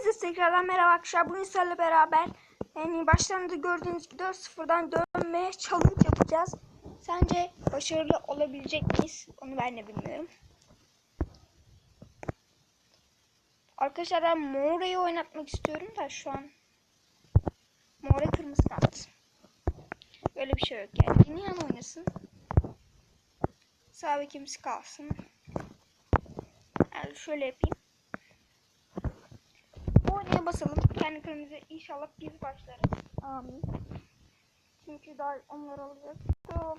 Hepinize tekrardan merhaba arkadaşlar. Bugün sizlerle beraber yani başlarında gördüğünüz gibi 4-0'dan dönmeye challenge yapacağız. Sence başarılı olabilecek miyiz? Onu ben de bilmiyorum. Arkadaşlar ben Mora'yı oynatmak istiyorum da şu an Mora kırmızı attı. Böyle bir şey yok yani. Nihan oynasın. Sağ bekimiz kalsın. Yani şöyle yapayım. Kırmızı inşallah biz başlarız. Amin. Çünkü daha onlar alacak. Tamam.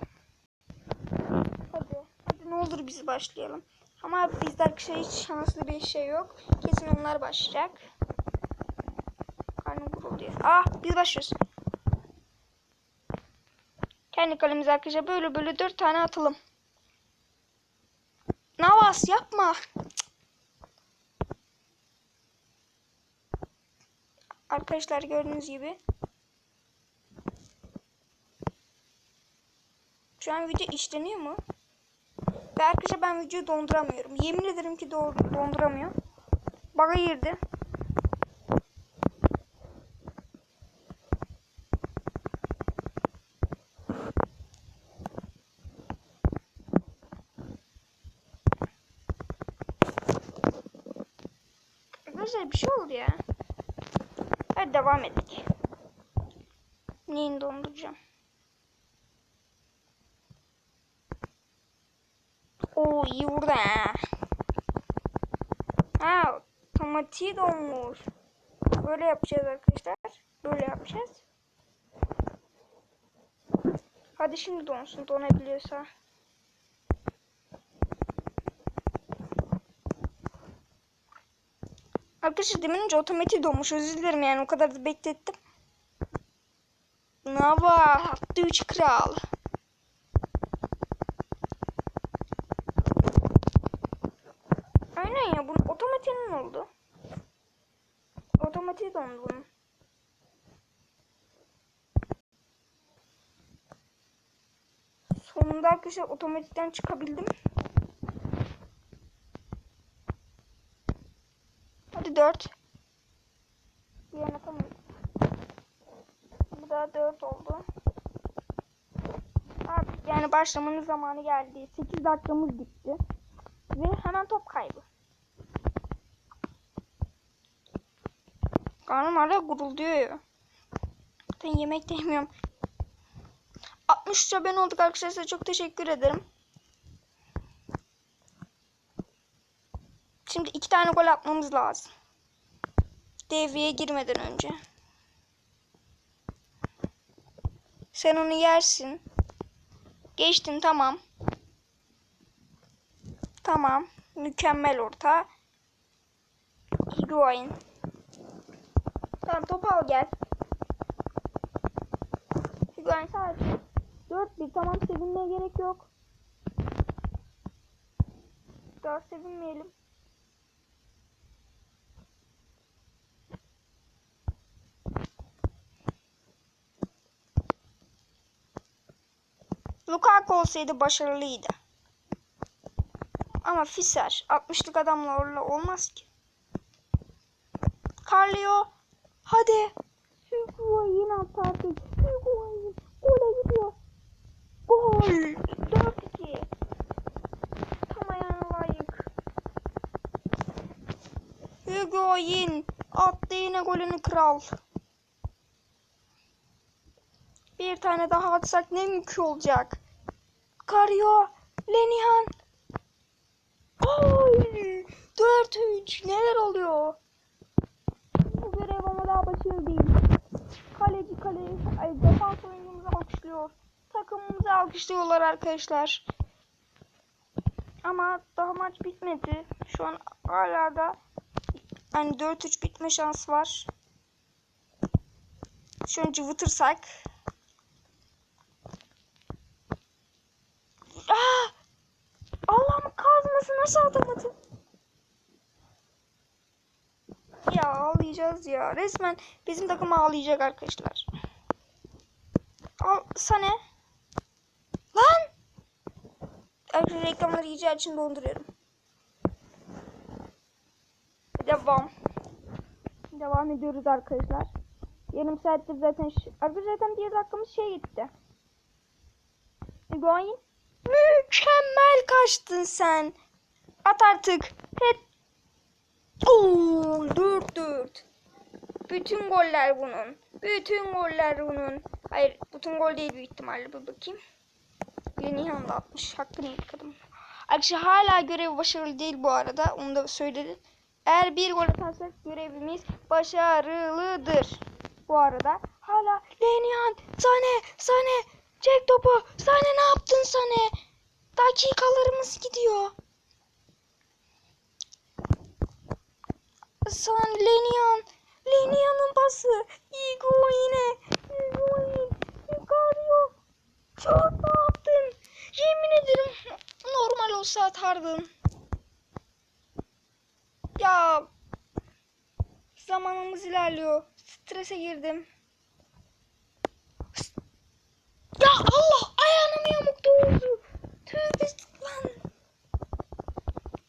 Hadi. Hadi ne olur biz başlayalım. Ama bizde arkadaşlar hiç şanslı bir şey yok. Kesin onlar başlayacak. Karnım gurulduyor. Ah biz başlıyoruz. Kendi kalemize arkadaşlar böyle böyle dört tane atalım. Navas yapma. Arkadaşlar gördüğünüz gibi. Şu an video işleniyor mu? Ve arkadaşlar ben videoyu donduramıyorum. Yemin ederim ki doğru donduramıyor. Bug'a girdi. Arkadaşlar bir şey oldu ya. Hadi devam edelim. Neyini donduracağım? Oo iyi vurdu ha. Ha otomatiği donmuş. Böyle yapacağız arkadaşlar. Böyle yapacağız. Hadi şimdi donsun donabiliyorsa. Arkadaşlar demin önce otomatik donmuş. Özür dilerim yani o kadar da beklettim. Nava attı 3 kral. Aynen ya bunun otomatiğinin oldu. Otomatiği dondu bunun. Sonunda arkadaşlar otomatikten çıkabildim. Hadi 4. Bir. Bu da 4 oldu. Artık yani başlamanın zamanı geldi. 8 dakikamız gitti. Ve hemen top kaybı. Karnım hala gurulduyor ya. Ben yemek de yemiyorum. 63 abone olduk arkadaşlar. Çok teşekkür ederim. Şimdi iki tane gol atmamız lazım. Devreye girmeden önce. Sen onu yersin. Geçtin tamam. Tamam. Mükemmel orta. Higuain. Tamam topu al gel. Higuain sadece. 4-1 tamam sevinmeye gerek yok. Daha sevinmeyelim. Lukaku olsaydı başarılıydı. Ama Fischer 60'lık adamlarla olmaz ki. Carlio hadi. Higuain attı artık. Higuain gole gidiyor. Gol. 4-2. Tam ayağına layık. Higuain attı yine golünü kral. Bir tane daha atsak ne mümkün olacak. Karıyor. Lenihan. Gol. 4-3. Neler oluyor? Bu görev ama daha başarılı değil. Kaleci kale, ay, defans oyuncumuzu alkışlıyor. Takımımızı alkışlıyorlar arkadaşlar. Ama daha maç bitmedi. Şu an hala da hani 4-3 bitme şansı var. Şu an cıvıtırsak nasıl atamadım? Ya ağlayacağız ya. Resmen bizim takım ağlayacak arkadaşlar. Al sana. Lan! Arkadaşlar reklamları iyice için donduruyorum. Devam. devam ediyoruz arkadaşlar. Yarım saattir zaten arkadaşlar zaten bir dakikamız şey gitti. Higuain. Mükemmel kaçtın sen. At artık. Het. Oo, dört dört. Bütün goller bunun. Bütün goller bunun. Hayır, bütün gol değil büyük ihtimalle. Bir bakayım. Lenihan da atmış. Hakkını yedik adam. Arkadaşlar hala görev başarılı değil bu arada. Onu da söyledim. Eğer bir gol atarsak görevimiz başarılıdır. Bu arada hala Lenihan, Sane, Sane, çek topu. Sane ne yaptın Sane? Dakikalarımız gidiyor. San Lenihan, Lenihan'ın pası. Higuain'e, Higuain, Higuain. Çok ne yaptın? Yemin ederim normal olsa atardın. Ya zamanımız ilerliyor. Strese girdim. Ya Allah ayağına mı yamuk doğru? Tövbe lan.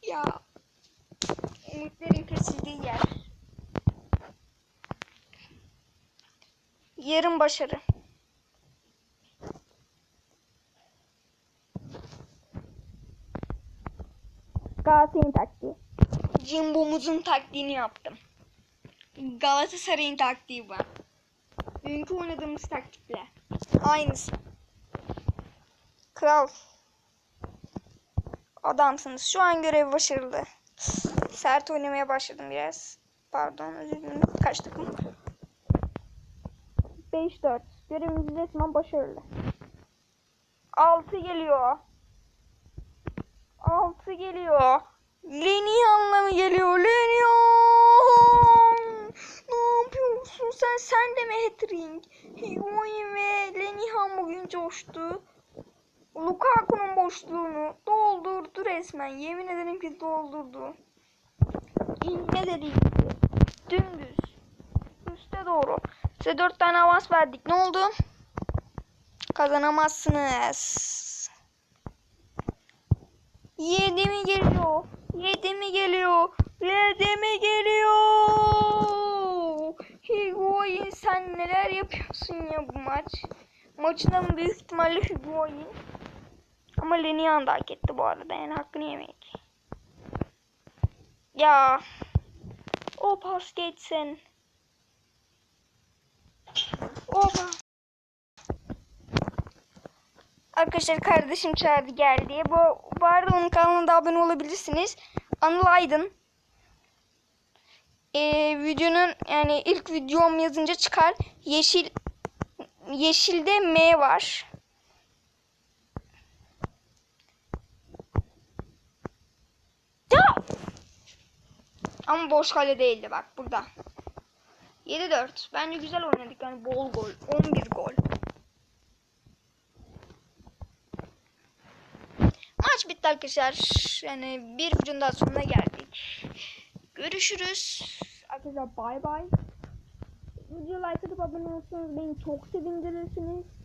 Ya ümitlerin kesildiği yer. Yarım başarı. Galatasaray'ın taktiği. Cimbomuzun taktiğini yaptım. Galatasaray'ın taktiği bu. Dünkü oynadığımız taktikle. Aynısı. Kral. Adamsınız. Şu an görev başarılı. Sert oynamaya başladım biraz. Pardon özür dilerim. Kaç takım? 5-4. Görevimiz resmen başarılı. 6 geliyor. 6 geliyor. Lenihan'la mı geliyor? Lenihan! Ne yapıyorsun sen? Sen de mi hat-trick? Higuain ve Lenihan bugün coştu. Lukaku'nun boşluğunu doldurdu resmen. Yemin ederim ki doldurdu. İnme de değil. Dümdüz. Üste doğru. Size dört tane avans verdik. Ne oldu? Kazanamazsınız. Yedi mi geliyor? Yedi mi geliyor? Yedi mi geliyor? Higuain sen neler yapıyorsun ya bu maç? Maçın büyük ihtimalle Higuain. Ama Lenihan da etti bu arada yani hakkını yemek. Ya. O pas geçsin. O pas. Arkadaşlar kardeşim çağırdı gel diye. Bu, bu arada onun kanalına da abone olabilirsiniz. Anıl Aydın. Ee, videonun yani ilk videom yazınca çıkar. Yeşil yeşilde M var. Ya! Ama boş kale değildi bak burada. 7-4. Bence güzel oynadık yani bol gol. 11 gol. Maç bitti arkadaşlar. Yani bir videonun daha sonuna geldik. Görüşürüz. Arkadaşlar bay bay. Video like atıp abone olursanız beni çok sevindirirsiniz.